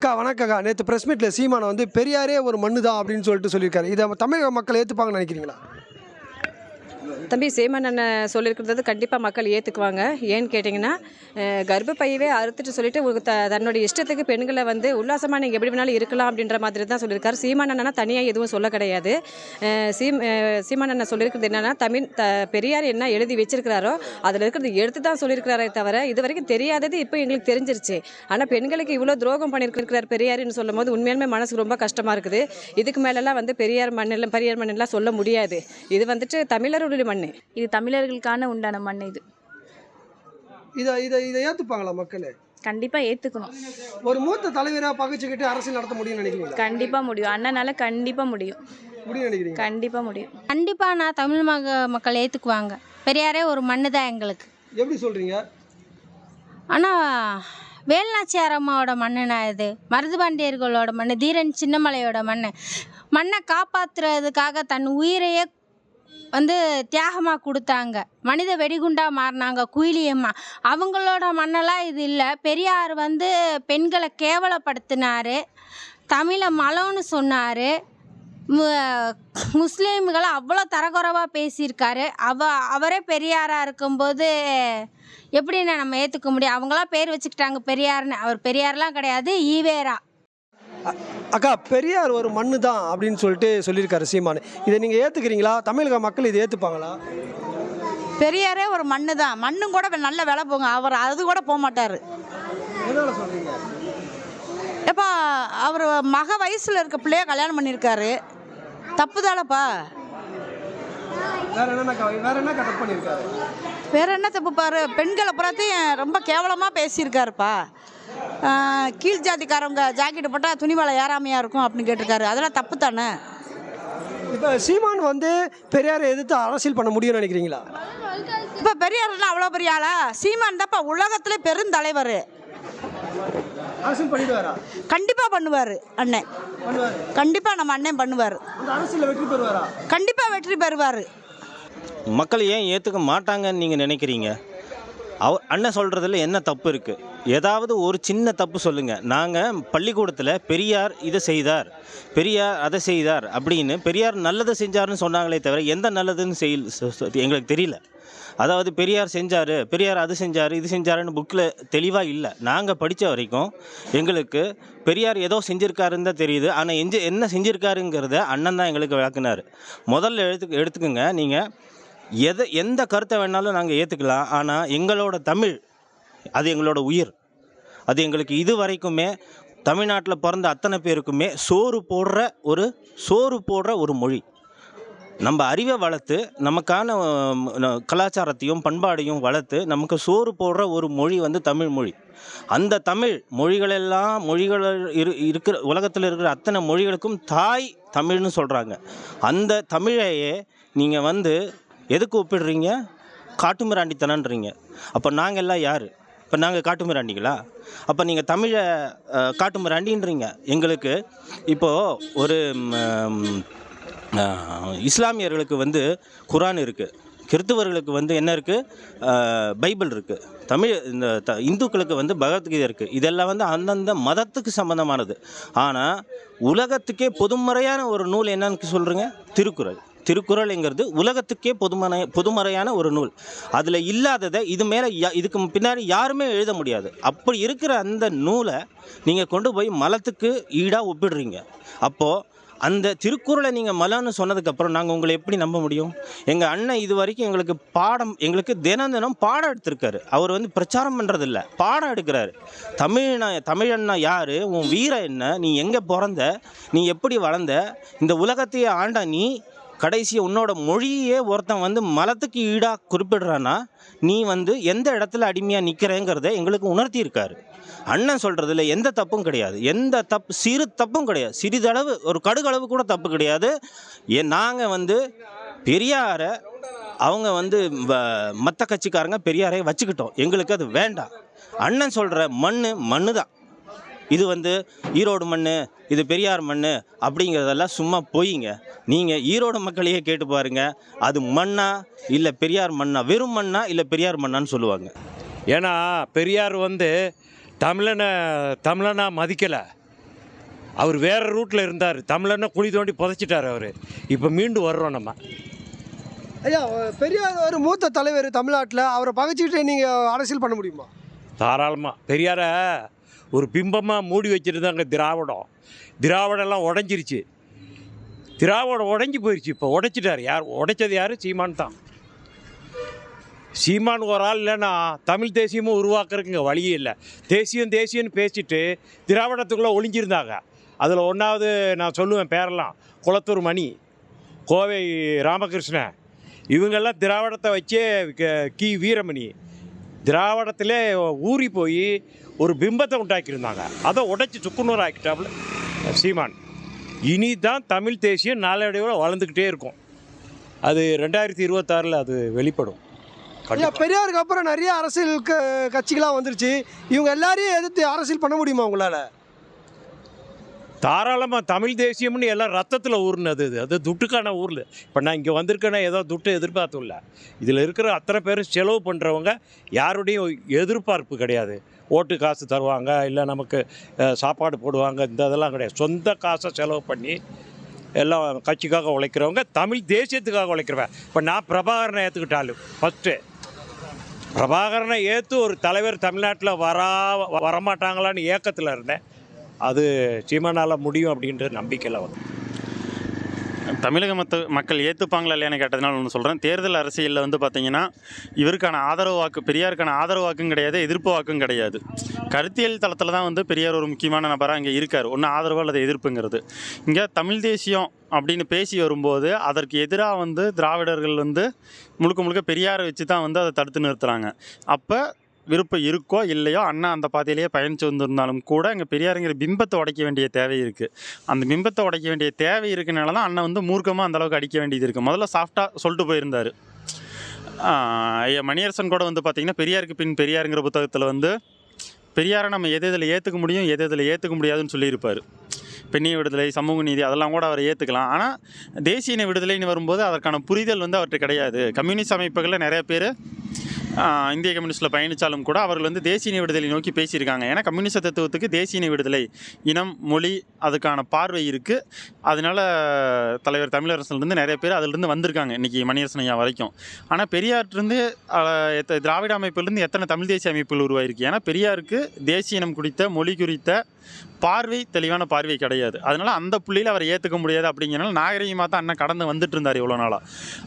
அக்கா வணக்கக்கா நேற்று ப்ரெஸ் மீட்டில் சீமானை வந்து பெரியாரே ஒரு மண்ணு தான் அப்படின்னு சொல்லிட்டு சொல்லியிருக்காரு. இதை தமிழக மக்கள் ஏற்றுப்பாங்கன்னு நினைக்கிறீங்களா? தம்பி சீமன் அண்ணன் சொல்லியிருக்கிறது கண்டிப்பாக மக்கள் ஏற்றுக்குவாங்க ஏன்னு கேட்டிங்கன்னா கர்ப்பப்பையவே அறுத்துட்டு சொல்லிட்டு உங்களுக்கு த தன்னுடைய இஷ்டத்துக்கு பெண்களை வந்து உல்லாசமாக நீங்கள் எப்படி வேணாலும் இருக்கலாம் அப்படின்ற மாதிரி தான் சொல்லியிருக்காரு. சீமான் அண்ணனா தனியாக எதுவும் சொல்ல கிடையாது. சீம் சீமான் அண்ணன் சொல்லியிருக்கிறது என்னென்னா தமிழ் த பெரியார் என்ன எழுதி வச்சிருக்கிறாரோ அதில் இருக்கிறது எடுத்து தான் சொல்லியிருக்கிறாரே தவிர இது வரைக்கும் தெரியாதது இப்போ எங்களுக்கு தெரிஞ்சிருச்சு. ஆனால் பெண்களுக்கு இவ்வளோ துரோகம் பண்ணியிருக்கிறார் பெரியார்னு சொல்லும் போது உண்மையாலுமே மனசுக்கு ரொம்ப கஷ்டமாக இருக்குது. இதுக்கு மேலெல்லாம் வந்து பெரியார் மண்ணில் பெரியார் மண்ணெல்லாம் சொல்ல முடியாது. இது வந்துட்டு தமிழருடைய மண் இது தமிழர்களுக்கான உண்டான மண் இது. இதை இதை இதை ஏற்றுப்பாங்களா மக்கள்? கண்டிப்பாக ஏற்றுக்கணும் ஒரு மூத்த தலைவராக பகைச்சிக்கிட்டு அரசியல் நடத்த முடியும்னு நினைக்கிறீங்களா? கண்டிப்பாக முடியும். அண்ணனால கண்டிப்பாக முடியும். முடியும் நினைக்கிறீங்க கண்டிப்பாக முடியும். கண்டிப்பாக நான் தமிழ் மக மக்கள் ஏற்றுக்குவாங்க பெரியாரே ஒரு மண்ணு தான் எங்களுக்கு. எப்படி சொல்கிறீங்க ஆனால் வேலுநாச்சியார் அம்மாவோட மண்ணுனா இது. மருதுபாண்டியர்களோட மண் தீரன் சின்னமலையோட மண் மண்ணை காப்பாற்றுறதுக்காக தன் உயிரையே வந்து தியாகமாக கொடுத்தாங்க. மனித வெடிகுண்டாக மாறினாங்க குயிலியம்மா அவங்களோட மண்ணெல்லாம் இது இல்லை. பெரியார் வந்து பெண்களை கேவலப்படுத்தினார். தமிழை மலம்னு சொன்னார். முஸ்லீம்களை அவ்வளோ தரக்குறைவாக பேசியிருக்காரு. அவ அவரே பெரியாராக இருக்கும்போது எப்படிண்ணே நம்ம ஏற்றுக்க முடியும்? அவங்களாம் பேர் வச்சுக்கிட்டாங்க பெரியார்னு. அவர் பெரியார்லாம் கிடையாது ஈவேரா. அக்கா பெரியார் ஒரு மண்ணு தான் அப்படின்னு சொல்லிட்டு சொல்லியிருக்காரு சீமான். இதை நீங்கள் ஏற்றுக்கிறீங்களா தமிழக மக்கள் இதை ஏற்றுப்பாங்களா பெரியாரே ஒரு மண்ணு தான் மண்ணும் கூட நல்ல விலை போங்க. அவர் அது கூட போக மாட்டார். எப்பா அவர் மக வயசில் இருக்க பிள்ளைய கல்யாணம் பண்ணியிருக்காரு. தப்பு தானப்பா வேற என்ன தப்பு பாரு? பெண்களை புறத்தையும் ரொம்ப கேவலமாக பேசியிருக்காருப்பா. கீழ் ஜாதிக்காரவங்க ஜாக்கெட்டு போட்டால் துணி மேலே ஏறாமையாக இருக்கும் அப்படின்னு கேட்டிருக்காரு. அதெல்லாம் தப்பு தானே? இப்போ சீமான் வந்து பெரியாரை எதிர்த்து அரசியல் பண்ண முடியும்னு நினைக்கிறீங்களா? இப்போ பெரியார்னா அவ்வளோ பெரிய ஆளா? சீமான் தான்ப்பா உலகத்திலே பெருந்தலைவர் அரசியல் பண்ணிடுவாரா? கண்டிப்பாக பண்ணுவார் அண்ணன் கண்டிப்பாக நம்ம அண்ணன் பண்ணுவார். அந்த அரசியலில் வெற்றி பெறுவாரா? கண்டிப்பாக வெற்றி பெறுவார். மக்கள் ஏன் ஏற்றுக்க மாட்டாங்கன்னு நீங்கள் நினைக்கிறீங்க? அவ அண்ணன் சொல்கிறதுல என்ன தப்பு இருக்குது ஏதாவது ஒரு சின்ன தப்பு சொல்லுங்கள் நாங்கள் பள்ளிக்கூடத்தில் பெரியார் இதை செய்தார் பெரியார் அதை செய்தார் அப்படின்னு பெரியார் நல்லது செஞ்சாருன்னு சொன்னாங்களே தவிர எந்த நல்லதுன்னு செய் சொ- எங்களுக்கு தெரியல. அதாவது பெரியார் செஞ்சார் பெரியார் அது செஞ்சார் இது செஞ்சாருன்னு புக்கில் தெளிவாக இல்லை. நாங்கள் படித்த வரைக்கும் எங்களுக்கு பெரியார் ஏதோ செஞ்சுருக்காருன்னு தான் தெரியுது. ஆனால் எஞ்சு என்ன செஞ்சுருக்காருங்கிறத அண்ணன் தான் எங்களுக்கு விளக்குனார். முதல்ல எடுத்து எடுத்துக்கோங்க. நீங்கள் எதை எந்த கருத்தை வேணாலும் நாங்கள் ஏற்றுக்கலாம் ஆனால் எங்களோட தமிழ் அது எங்களோட உயிர். அது எங்களுக்கு இது வரைக்குமே தமிழ்நாட்டில் பிறந்த அத்தனை பேருக்குமே சோறு போடுற ஒரு சோறு போடுற ஒரு மொழி. நம்ம அறிவை வளர்த்து நமக்கான கலாச்சாரத்தையும் பண்பாடையும் வளர்த்து நமக்கு சோறு போடுற ஒரு மொழி வந்து தமிழ் மொழி. அந்த தமிழ் மொழிகளெல்லாம் மொழிகள் இரு இருக்கிற உலகத்தில் இருக்கிற அத்தனை மொழிகளுக்கும் தாய் தமிழ்னு சொல்கிறாங்க அந்த தமிழையே நீங்கள் வந்து எதுக்கு ஒப்பிடுறீங்க? காட்டுமிராண்டித்தனன்றீங்க அப்போ நாங்கள் எல்லாம் யார்? இப்போ நாங்கள் காட்டுமிராண்டிங்களா அப்போ நீங்கள் தமிழை காட்டுமிராண்டின்றீங்க. எங்களுக்கு இப்போது ஒரு இஸ்லாமியர்களுக்கு வந்து குரான் இருக்குது கிறிஸ்துவர்களுக்கு வந்து என்ன இருக்குது பைபிள் இருக்குது தமிழ் இந்த த இந்துக்களுக்கு வந்து பகவத்கீதை இருக்குது இதெல்லாம் வந்து அந்தந்த மதத்துக்கு சம்மந்தமானது ஆனால் உலகத்துக்கே பொதுமறையான ஒரு நூல் என்னன்னு சொல்கிறீங்க திருக்குறள். திருக்குறள்ங்கிறது உலகத்துக்கே பொதுமனை பொதுமறையான ஒரு நூல். அதில் இல்லாததை இது மேலே இதுக்கு பின்னாடி யாருமே எழுத முடியாது. அப்படி இருக்கிற அந்த நூலை நீங்கள் கொண்டு போய் மலத்துக்கு ஈடாக ஒப்பிடுறீங்க. அப்போது அந்த திருக்குறளை நீங்கள் மலன்னு சொன்னதுக்கப்புறம் நாங்கள் உங்களை எப்படி நம்ப முடியும்? எங்கள் அண்ணன் இது வரைக்கும் எங்களுக்கு பாடம் எங்களுக்கு தினம் தினம் பாடம் எடுத்திருக்காரு. அவர் வந்து பிரச்சாரம் பண்ணுறதில்ல பாடம் எடுக்கிறாரு. தமிழ்னா தமிழன்னா யார்? உன் வீரம் என்ன? நீ எங்கே பிறந்த? நீ எப்படி வளர்ந்த? இந்த உலகத்தையே ஆண்ட நீ கடைசியாக உன்னோட மொழியே ஒருத்தன் வந்து மலத்துக்கு ஈடாக குறிப்பிடுறான்னா நீ வந்து எந்த இடத்துல அடிமையாக நிற்கிறேங்கிறத எங்களுக்கு உணர்த்தியிருக்காரு. அண்ணன் சொல்கிறதுல எந்த தப்பும் கிடையாது. எந்த தப்பு சிறு தப்பும் கிடையாது. சிறிதளவு ஒரு கடுகளவு கூட தப்பு கிடையாது. ஏ நாங்கள் வந்து பெரியாரை அவங்க வந்து மற்ற கட்சிக்காரங்க பெரியாரை வச்சுக்கிட்டோம். எங்களுக்கு அது வேண்டாம். அண்ணன் சொல்கிற மண் மண்ணு தான் இது வந்து ஈரோடு மண் இது பெரியார் மண் அப்படிங்கிறதெல்லாம் சும்மா பொய்ங்க. நீங்கள் ஈரோடு மக்களையே கேட்டு பாருங்க. அது மண்ணா இல்லை பெரியார் மண்ணா? வெறும் மண்ணா இல்லை பெரியார் மண்ணான்னு சொல்லுவாங்க. ஏன்னா பெரியார் வந்து தமிழனை தமிழனா மதிக்கலை. அவர் வேறு ரூட்டில் இருந்தார். தமிழன்னா குழி தோண்டி புதைச்சிட்டார் அவர். இப்போ மீண்டும் வர்றோம் நம்ம. ஐயா பெரியார் ஒரு மூத்த தலைவர் தமிழ்நாட்டில். அவரை பகைச்சிக்கிட்டு நீங்கள் அரசியல் பண்ண முடியுமா? தாராளமாக பெரியார ஒரு பிம்பமாக மூடி வச்சுருந்தாங்க திராவிடம். திராவிடம்லாம் உடஞ்சிருச்சு. திராவிடம் உடஞ்சி போயிடுச்சு இப்போ. உடைச்சிட்டார் யார்? உடைச்சது யார்? சீமான் தான். சீமான் ஒரு ஆள் இல்லைன்னா தமிழ் தேசியமும் உருவாக்குறதுக்குங்க வழியே இல்லை. தேசியம் தேசியம்னு பேசிட்டு திராவிடத்துக்குள்ளே ஒளிஞ்சிருந்தாங்க. அதில் ஒன்றாவது நான் சொல்லுவேன் பேரெல்லாம். குளத்தூர் மணி கோவை ராமகிருஷ்ணன். இவங்கெல்லாம் திராவிடத்தை வச்சே க- கி வீரமணி. திராவிடத்திலே ஊறி போய் ஒரு பிம்பத்தை உண்டாக்கியிருந்தாங்க. அதை உடைச்சி சுக்குநூறு ஆக்கிட்டாப்புல சீமான் இனி தான் தமிழ் தேசியம் நாளடைவில் வளர்ந்துக்கிட்டே இருக்கும். அது ரெண்டாயிரத்தி இருபத்தாறில் அது வெளிப்படும். கண்டிப்பா. பெரியாருக்கு அப்புறம் நிறைய அரசியல் க- கட்சிகள்லாம் வந்துருச்சு. இவங்க எல்லாரையும் எதிர்த்து அரசியல் பண்ண முடியுமா உங்களால்? தாராளமாக தமிழ் தேசியம்னு எல்லாம் ரத்தத்தில் ஊர்னது இது. அது துட்டுக்கான ஊரில். இப்போ நான் இங்கே வந்திருக்கேன்னா ஏதோ துட்டு எதிர்பார்த்து இல்லை இதில் இருக்கிற அத்தனை பேரும் செலவு பண்ணுறவங்க யாருடையும் எதிர்பார்ப்பு கிடையாது. ஓட்டு காசு தருவாங்க இல்லை நமக்கு சாப்பாடு போடுவாங்க இந்த இதெல்லாம் கிடையாது. சொந்த காசை செலவு பண்ணி எல்லாம் கட்சிக்காக உழைக்கிறவங்க தமிழ் தேசியத்துக்காக உழைக்கிறவன். இப்போ நான் பிரபாகரனை ஏற்றுக்கிட்டாலும் ஃபஸ்ட்டு பிரபாகரனை ஏற்று ஒரு தலைவர் தமிழ்நாட்டில் வரா வரமாட்டாங்களான்னு ஏக்கத்தில் இருந்தேன். அது சீமானால் முடியும் அப்படின்ற நம்பிக்கையில் வந்து தமிழக மத்த மக்கள் ஏற்றுப்பாங்களா இல்லையான்னு கேட்டதுனால ஒன்று சொல்கிறேன் தேர்தல் அரசியலில் வந்து பார்த்தீங்கன்னா இவருக்கான ஆதரவு வாக்கு பெரியாருக்கான ஆதரவு வாக்கும் கிடையாது எதிர்ப்பு வாக்கும் கிடையாது. கருத்தியல் தளத்தில் தான் வந்து பெரியார் ஒரு முக்கியமான நபராக இங்கே இருக்கார். ஒன்று ஆதரவு அல்லது எதிர்ப்புங்கிறது. இங்கே தமிழ் தேசியம் அப்படின்னு பேசி வரும்போது அதற்கு எதிராக வந்து திராவிடர்கள் வந்து முழுக்க முழுக்க பெரியாரை வச்சு தான் வந்து அதை தடுத்து நிறுத்துகிறாங்க அப்போ விருப்பம் இருக்கோ இல்லையோ அண்ணா அந்த பாதையிலேயே பயணிச்சு வந்திருந்தாலும் கூட இங்கே பெரியாருங்கிற பிம்பத்தை உடைக்க வேண்டிய தேவை இருக்குது அந்த பிம்பத்தை உடைக்க வேண்டிய தேவை இருக்கனால தான் அண்ணன் வந்து மூர்க்கமாக அந்த அளவுக்கு அடிக்க வேண்டியது இருக்குது முதல்ல சாஃப்டாக சொல்லிட்டு போயிருந்தார். ஐயா மணியரசன் கூட வந்து பார்த்திங்கன்னா பெரியாருக்கு பின் பெரியாருங்கிற புத்தகத்தில் வந்து பெரியாரை நம்ம எது இதில் ஏற்றுக்க முடியும் எது எதில் ஏற்றுக்க முடியாதுன்னு சொல்லியிருப்பார். பெண்ணிய விடுதலை சமூக நீதி அதெல்லாம் கூட அவர் ஏற்றுக்கலாம் ஆனால் தேசிய இன விடுதலைன்னு வரும்போது அதற்கான புரிதல் வந்து அவர்கிட்ட கிடையாது. கம்யூனிஸ்ட் அமைப்புகளில் நிறைய பேர் இந்திய கம்யூனிஸ்டில் பயணித்தாலும் கூட அவர்கள் வந்து தேசிய இன விடுதலை நோக்கி பேசியிருக்காங்க. ஏன்னா கம்யூனிஸ்ட் தத்துவத்துக்கு தேசிய இன விடுதலை இனம் மொழி அதுக்கான பார்வை இருக்குது அதனால தலைவர் தமிழரசன்லேருந்து நிறைய பேர் அதிலிருந்து வந்திருக்காங்க இன்றைக்கி மணியரசன் ஐயா வரைக்கும். ஆனால் பெரியார்லேருந்து திராவிட அமைப்புலேருந்து எத்தனை தமிழ் தேசிய அமைப்புகள் உருவாயிருக்கு? ஏன்னா பெரியாருக்கு தேசிய இனம் குறித்த மொழி குறித்த பார்வை தெளிவான பார்வை கிடையாது. அதனால் அந்த புள்ளியில் அவரை ஏற்றுக்க முடியாது அப்படிங்கிறனால நாகரிகமாக தான் அண்ணன் கடந்து வந்துட்டு இருந்தார் இவ்வளோ நாளாக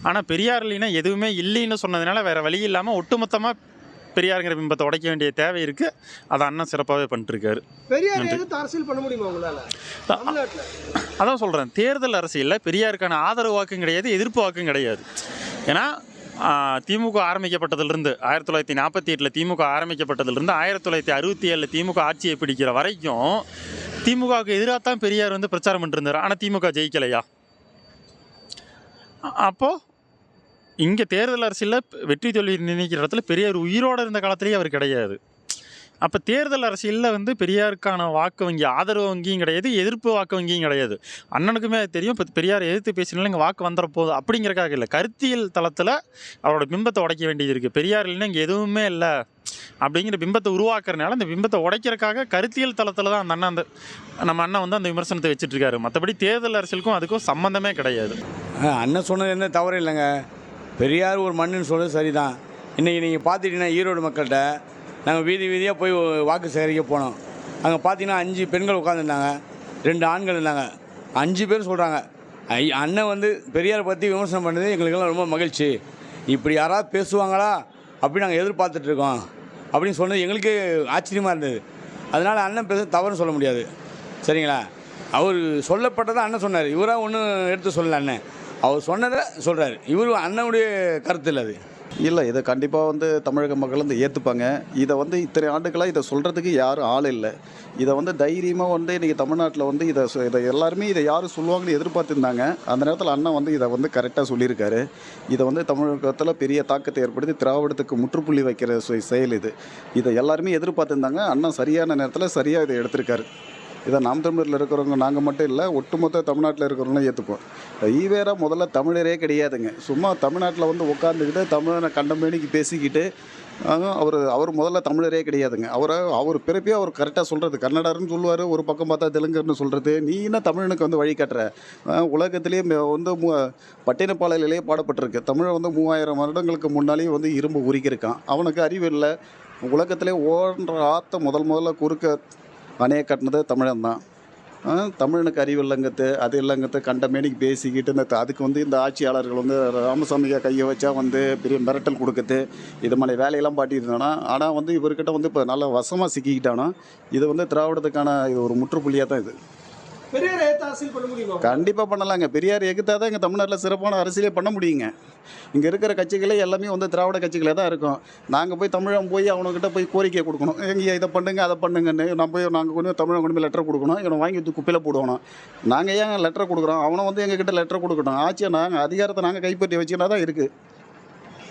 ஆனால் பெரியார் இல்லைன்னா எதுவுமே இல்லைன்னு சொன்னதுனால வேறு வழி இல்லாமல் ஒட்டுமொத்தமாக பெரியாருங்கிற பிம்பத்தை உடைக்க வேண்டிய தேவை இருக்குது அதை அண்ணன் சிறப்பாகவே பண்ணிட்டுருக்காரு. அரசியல் பண்ண முடியுமா உங்களால்? அதான் சொல்கிறேன் தேர்தல் அரசியலில் பெரியாருக்கான ஆதரவு வாக்கும் கிடையாது எதிர்ப்பு வாக்கும் கிடையாது. ஏன்னா திமுக ஆரம்பிக்கப்பட்டதிலிருந்து ஆயிரத்தி தொள்ளாயிரத்தி நாற்பத்தி எட்டில் திமுக ஆரம்பிக்கப்பட்டதிலிருந்து ஆயிரத்தி தொள்ளாயிரத்தி அறுபத்தி ஏழில் திமுக ஆட்சியை பிடிக்கிற வரைக்கும் திமுகவுக்கு எதிராக தான் பெரியார் வந்து பிரச்சாரம் பண்ணிருந்தார். ஆனால் திமுக ஜெயிக்கலையா? அப்போது இங்கே தேர்தல் அரசியலில் வெற்றி தோல்வி நினைக்கிற இடத்துல பெரியார் உயிரோடு இருந்த காலத்திலேயே அவர் கிடையாது. அப்போ தேர்தல் அரசியலில் வந்து பெரியாருக்கான வாக்கு வங்கி ஆதரவு வங்கியும் கிடையாது எதிர்ப்பு வாக்கு வங்கியும் கிடையாது. அண்ணனுக்குமே அது தெரியும். இப்போ பெரியார் எதிர்த்து பேசினாலும் இங்கே வாக்கு வந்துட போகுது அப்படிங்கிறக்காக இல்லை. கருத்தியல் தளத்தில் அவரோட பிம்பத்தை உடைக்க வேண்டியது இருக்குது பெரியார் இல்லைன்னா இங்கே எதுவுமே இல்லை அப்படிங்கிற பிம்பத்தை உருவாக்குறனால அந்த பிம்பத்தை உடைக்கிறக்காக கருத்தியல் தளத்தில் தான் அந்த அண்ணன் அந்த நம்ம அண்ணன் வந்து அந்த விமர்சனத்தை வச்சுட்ருக்காரு. மற்றபடி தேர்தல் அரசியலுக்கும் அதுக்கும் சம்மந்தமே கிடையாது. ஆ, அண்ணன் சொன்னது என்ன தவறு இல்லைங்க. பெரியார் ஒரு மண்ணுன்னு சொல்கிறது சரிதான். இன்றைக்கி நீங்கள் பார்த்துட்டீங்கன்னா ஈரோடு மக்கள்கிட்ட நாங்கள் வீதி வீதியாக போய் வாக்கு சேகரிக்க போனோம். அங்கே பார்த்தீங்கன்னா அஞ்சு பெண்கள் உட்காந்துருந்தாங்க ரெண்டு ஆண்கள் இருந்தாங்க. அஞ்சு பேர் சொல்கிறாங்க ஐ அண்ணன் வந்து பெரியாரை பற்றி விமர்சனம் பண்ணது எங்களுக்கெல்லாம் ரொம்ப மகிழ்ச்சி. இப்படி யாராவது பேசுவாங்களா? அப்படி நாங்கள் எதிர்பார்த்துட்ருக்கோம் அப்படின்னு சொன்னது எங்களுக்கே ஆச்சரியமாக இருந்தது. அதனால் அண்ணன் பேச தவறுன்னு சொல்ல முடியாது. சரிங்களா? அவர் சொல்லப்பட்டதை அண்ணன் சொன்னார். இவராக ஒன்றும் எடுத்து சொல்லல அண்ணன். அவர் சொன்னதை சொல்கிறார் இவர் அண்ணனுடைய கருத்து இல்லை அது. இல்லை இதை கண்டிப்பாக வந்து தமிழக மக்கள் வந்து ஏற்றுப்பாங்க இதை வந்து இத்தனை ஆண்டுகளாக இதை சொல்கிறதுக்கு யாரும் ஆள் இல்லை. இதை வந்து தைரியமாக வந்து இன்றைக்கி தமிழ்நாட்டில் வந்து இதை இதை எல்லாருமே இதை யாரும் சொல்லுவாங்கன்னு எதிர்பார்த்துருந்தாங்க. அந்த நேரத்தில் அண்ணன் வந்து இதை வந்து கரெக்டாக சொல்லியிருக்காரு. இதை வந்து தமிழகத்தில் பெரிய தாக்கத்தை ஏற்படுத்தி திராவிடத்துக்கு முற்றுப்புள்ளி வைக்கிற செயல் இது. இதை எல்லாருமே எதிர்பார்த்துருந்தாங்க. அண்ணன் சரியான நேரத்தில் சரியாக இதை எடுத்திருக்காரு. இதை நாம் தமிழரில் இருக்கிறவங்க நாங்கள் மட்டும் இல்லை ஒட்டுமொத்த தமிழ்நாட்டில் இருக்கிறவங்களும் ஏற்றுப்போம் ஈவேரா முதல்ல தமிழரே கிடையாதுங்க. சும்மா தமிழ்நாட்டில் வந்து உட்காந்துக்கிட்டு தமிழனை கண்டமேனிக்கு பேசிக்கிட்டு அவர் அவர் முதல்ல தமிழரே கிடையாதுங்க. அவரை அவர் பிறப்பே அவர் கரெக்டாக சொல்கிறது கன்னடர்னு சொல்லுவார் ஒரு பக்கம் பார்த்தா தெலுங்குன்னு சொல்கிறது நீ என்ன தமிழனுக்கு வந்து வழி காட்டுற? உலகத்திலேயே வந்து மு பட்டினப்பாளையிலேயே பாடப்பட்டிருக்கு. தமிழை வந்து மூவாயிரம் வருடங்களுக்கு முன்னாலேயே வந்து இரும்பு உருக்கியிருக்கான் அவனுக்கு அறிவு இல்லை. உலகத்திலே ஓன்ற ஆத்த முதல் முதல்ல குறுக்க அணையை கட்டினது தமிழன் தான். தமிழனுக்கு அறிவு இல்லைங்கிறது அது இல்லைங்கிறது கண்டமேனிக்கு பேசிக்கிட்டு இந்த அதுக்கு வந்து இந்த ஆட்சியாளர்கள் வந்து ராமசாமியை கையை வச்சா வந்து பெரிய மிரட்டல் கொடுக்குது. இது மாதிரி வேலையெல்லாம் பாட்டியிருந்தானா ஆனால் வந்து இவர்கிட்ட வந்து இப்போ நல்லா வசமாக சிக்கிக்கிட்டானா? இது வந்து திராவிடத்துக்கான இது ஒரு முற்றுப்புள்ளியாக தான் இது. பெரியார் ஏற்ற அரசியல் பண்ண முடியுமா? கண்டிப்பாக பண்ணலாங்க. பெரியார் எகுத்தா தான் எங்கள் தமிழ்நாட்டில் சிறப்பான அரசியலே பண்ண முடியுங்க. இங்கே இருக்கிற கட்சிகளே எல்லாமே வந்து திராவிட கட்சிகளே தான் இருக்கும். நாங்கள் போய் தமிழன் போய் அவனுக்கிட்ட போய் கோரிக்கை கொடுக்கணும். எங்க இதை பண்ணுங்க அதை பண்ணுங்கன்னு நம்ம போய் நாங்கள் கொண்டு போய் தமிழன் கொண்டு போய் லெட்டர் கொடுக்கணும். இவனை வாங்கி வந்து குப்பையில் போடுவோம் நாங்கள் ஏன் லெட்டர் கொடுக்குறோம்? அவனை வந்து எங்ககிட்ட லெட்டர் கொடுக்கட்டும். ஆட்சியை நாங்கள் அதிகாரத்தை நாங்கள் கைப்பற்றி வச்சுக்கிட்டா தான் இருக்குது